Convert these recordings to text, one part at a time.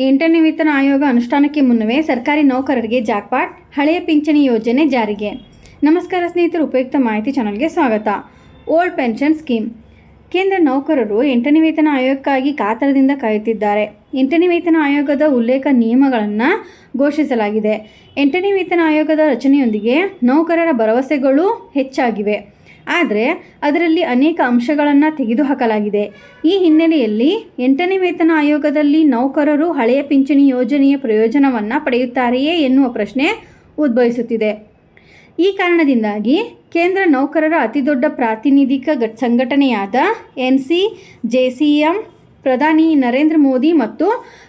ಎಂಟನೇ ವೇತನ ಆಯೋಗ ಅನುಷ್ಠಾನಕ್ಕೆ ಮುನ್ನವೇ ಸರ್ಕಾರಿ ನೌಕರರಿಗೆ ಜಾಕ್ಪಾಟ್ ಹಳೆಯ ಪಿಂಚಣಿ ಯೋಜನೆ ಜಾರಿಗೆ. ನಮಸ್ಕಾರ ಸ್ನೇಹಿತರು, ಉಪಯುಕ್ತ ಮಾಹಿತಿ ಚಾನಲ್ಗೆ ಸ್ವಾಗತ. Old pension scheme. ಕೇಂದ್ರ ನೌಕರರು ಎಂಟನೇ ವೇತನ ಆಯೋಗಕ್ಕಾಗಿ ಕಾತರದಿಂದ ಕಾಯುತ್ತಿದ್ದಾರೆ. ಎಂಟನೇ ವೇತನ ಆಯೋಗದ ಉಲ್ಲೇಖ ನಿಯಮಗಳನ್ನು ಘೋಷಿಸಲಾಗಿದೆ. ಎಂಟನೇ ವೇತನ ಆಯೋಗದ ರಚನೆಯೊಂದಿಗೆ ನೌಕರರ ಭರವಸೆಗಳು ಹೆಚ್ಚಾಗಿವೆ. ಆದರೆ ಅದರಲ್ಲಿ ಅನೇಕ ಅಂಶಗಳನ್ನು ತೆಗೆದುಹಾಕಲಾಗಿದೆ. ಈ ಹಿನ್ನೆಲೆಯಲ್ಲಿ ಎಂಟನೇ ವೇತನ ಆಯೋಗದಲ್ಲಿ ನೌಕರರು ಹಳೆಯ ಪಿಂಚಣಿ ಯೋಜನೆಯ ಪ್ರಯೋಜನವನ್ನು ಪಡೆಯುತ್ತಾರೆಯೇ ಎನ್ನುವ ಪ್ರಶ್ನೆ ಉದ್ಭವಿಸುತ್ತಿದೆ. ಈ ಕಾರಣದಿಂದಾಗಿ ಕೇಂದ್ರ ನೌಕರರ ಅತಿದೊಡ್ಡ ಪ್ರಾತಿನಿಧಿಕ ಸಂಘಟನೆಯಾದ N C J C M, ಪ್ರಧಾನಿ ನರೇಂದ್ರ ಮೋದಿ ಮತ್ತು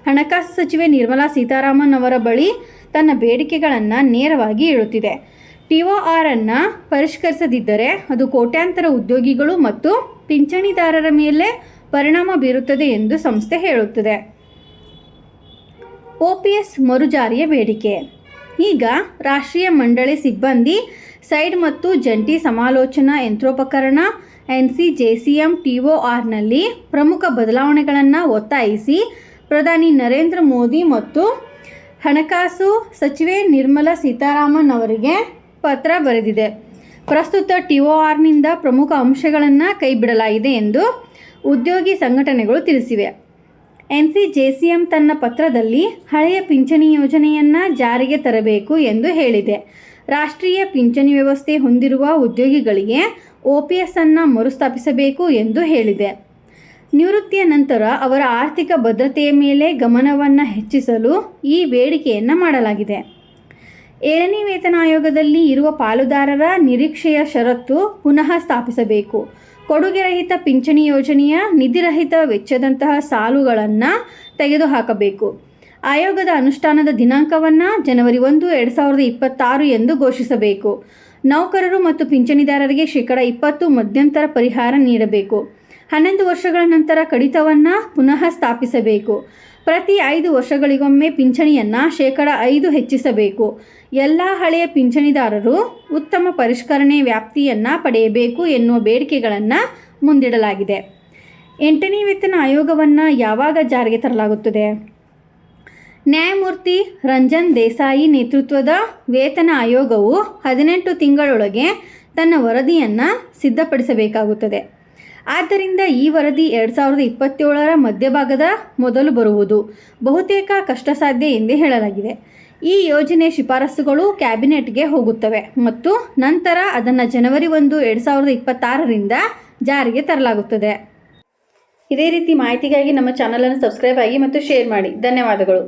ಹಣಕಾಸು ಸಚಿವೆ ನಿರ್ಮಲಾ ಸೀತಾರಾಮನ್ ಅವರ ಬಳಿ ತನ್ನ ಬೇಡಿಕೆಗಳನ್ನು ನೇರವಾಗಿ ಇಡುತ್ತಿದೆ ಟಿ ಒ ಆರನ್ನು ಪರಿಷ್ಕರಿಸದಿದ್ದರೆ ಅದು ಕೋಟ್ಯಾಂತರ ಉದ್ಯೋಗಿಗಳು ಮತ್ತು ಪಿಂಚಣಿದಾರರ ಮೇಲೆ ಪರಿಣಾಮ ಬೀರುತ್ತದೆ ಎಂದು ಸಂಸ್ಥೆ ಹೇಳುತ್ತದೆ. ಒ ಪಿ ಎಸ್ ಮರುಜಾರಿಯ ಬೇಡಿಕೆ. ಈಗ ರಾಷ್ಟ್ರೀಯ ಮಂಡಳಿ ಸಿಬ್ಬಂದಿ, ಸೈಡ್ ಮತ್ತು ಜಂಟಿ ಸಮಾಲೋಚನಾ ಯಂತ್ರೋಪಕರಣ, N C J C M T O ಆರ್ನಲ್ಲಿ ಪ್ರಮುಖ ಬದಲಾವಣೆಗಳನ್ನು ಒತ್ತಾಯಿಸಿ ಪ್ರಧಾನಿ ನರೇಂದ್ರ ಮೋದಿ ಮತ್ತು ಹಣಕಾಸು ಸಚಿವೆ ನಿರ್ಮಲಾ ಸೀತಾರಾಮನ್ ಅವರಿಗೆ ಪತ್ರ ಬರೆದಿದೆ. ಪ್ರಸ್ತುತ ಟಿ ಒ ಆರ್ನಿಂದ ಪ್ರಮುಖ ಅಂಶಗಳನ್ನು ಕೈಬಿಡಲಾಗಿದೆ ಎಂದು ಉದ್ಯೋಗಿ ಸಂಘಟನೆಗಳು ತಿಳಿಸಿವೆ. N C J C M ತನ್ನ ಪತ್ರದಲ್ಲಿ ಹಳೆಯ ಪಿಂಚಣಿ ಯೋಜನೆಯನ್ನು ಜಾರಿಗೆ ತರಬೇಕು ಎಂದು ಹೇಳಿದೆ. ರಾಷ್ಟ್ರೀಯ ಪಿಂಚಣಿ ವ್ಯವಸ್ಥೆ ಹೊಂದಿರುವ ಉದ್ಯೋಗಿಗಳಿಗೆ ಒ ಪಿ ಎಸ್ ಅನ್ನು ಮರುಸ್ಥಾಪಿಸಬೇಕು ಎಂದು ಹೇಳಿದೆ. ನಿವೃತ್ತಿಯ ನಂತರ ಅವರ ಆರ್ಥಿಕ ಭದ್ರತೆಯ ಮೇಲೆ ಗಮನವನ್ನು ಹೆಚ್ಚಿಸಲು ಈ ಬೇಡಿಕೆಯನ್ನು ಮಾಡಲಾಗಿದೆ. ಏಳನೇ ವೇತನ ಆಯೋಗದಲ್ಲಿ ಇರುವ ಪಾಲುದಾರರ ನಿರೀಕ್ಷೆಯ ಷರತ್ತು ಪುನಃ ಸ್ಥಾಪಿಸಬೇಕು. ಕೊಡುಗೆರಹಿತ ಪಿಂಚಣಿ ಯೋಜನೆಯ ನಿಧಿರಹಿತ ವೆಚ್ಚದಂತಹ ಸಾಲುಗಳನ್ನು ತೆಗೆದುಹಾಕಬೇಕು. ಆಯೋಗದ ಅನುಷ್ಠಾನದ ದಿನಾಂಕವನ್ನು ಜನವರಿ ಒಂದು, ಎರಡು ಸಾವಿರದ ಇಪ್ಪತ್ತಾರು ಎಂದು ಘೋಷಿಸಬೇಕು. ನೌಕರರು ಮತ್ತು ಪಿಂಚಣಿದಾರರಿಗೆ ಶೇಕಡ ಇಪ್ಪತ್ತು ಮಧ್ಯಂತರ ಪರಿಹಾರ ನೀಡಬೇಕು. ಹನ್ನೊಂದು ವರ್ಷಗಳ ನಂತರ ಕಡಿತವನ್ನು ಪುನಃ ಸ್ಥಾಪಿಸಬೇಕು. ಪ್ರತಿ ಐದು ವರ್ಷಗಳಿಗೊಮ್ಮೆ ಪಿಂಚಣಿಯನ್ನು ಶೇಕಡ ಐದು ಹೆಚ್ಚಿಸಬೇಕು. ಎಲ್ಲ ಹಳೆಯ ಪಿಂಚಣಿದಾರರು ಉತ್ತಮ ಪರಿಷ್ಕರಣೆ ವ್ಯಾಪ್ತಿಯನ್ನು ಪಡೆಯಬೇಕು ಎನ್ನುವ ಬೇಡಿಕೆಗಳನ್ನು ಮುಂದಿಡಲಾಗಿದೆ. ಎಂಟನೇ ವೇತನ ಆಯೋಗವನ್ನು ಯಾವಾಗ ಜಾರಿಗೆ ತರಲಾಗುತ್ತದೆ? ನ್ಯಾಯಮೂರ್ತಿ ರಂಜನ್ ದೇಸಾಯಿ ನೇತೃತ್ವದ ವೇತನ ಆಯೋಗವು ಹದಿನೆಂಟು ತಿಂಗಳೊಳಗೆ ತನ್ನ ವರದಿಯನ್ನು ಸಿದ್ಧಪಡಿಸಬೇಕಾಗುತ್ತದೆ. ಆದ್ದರಿಂದ ಈ ವರದಿ ಎರಡು ಸಾವಿರದ ಇಪ್ಪತ್ತೇಳರ ಮಧ್ಯಭಾಗದ ಮೊದಲು ಬರುವುದು ಬಹುತೇಕ ಕಷ್ಟಸಾಧ್ಯ ಎಂದೇ ಹೇಳಲಾಗಿದೆ. ಈ ಯೋಜನೆ ಶಿಫಾರಸುಗಳು ಕ್ಯಾಬಿನೆಟ್ಗೆ ಹೋಗುತ್ತವೆ ಮತ್ತು ನಂತರ ಅದನ್ನು ಜನವರಿ ಒಂದು ಎರಡು ಸಾವಿರದ ಇಪ್ಪತ್ತಾರರಿಂದ ಜಾರಿಗೆ ತರಲಾಗುತ್ತದೆ. ಇದೇ ರೀತಿ ಮಾಹಿತಿಗಾಗಿ ನಮ್ಮ ಚಾನಲನ್ನು ಸಬ್ಸ್ಕ್ರೈಬ್ ಆಗಿ ಮತ್ತು ಶೇರ್ ಮಾಡಿ. ಧನ್ಯವಾದಗಳು.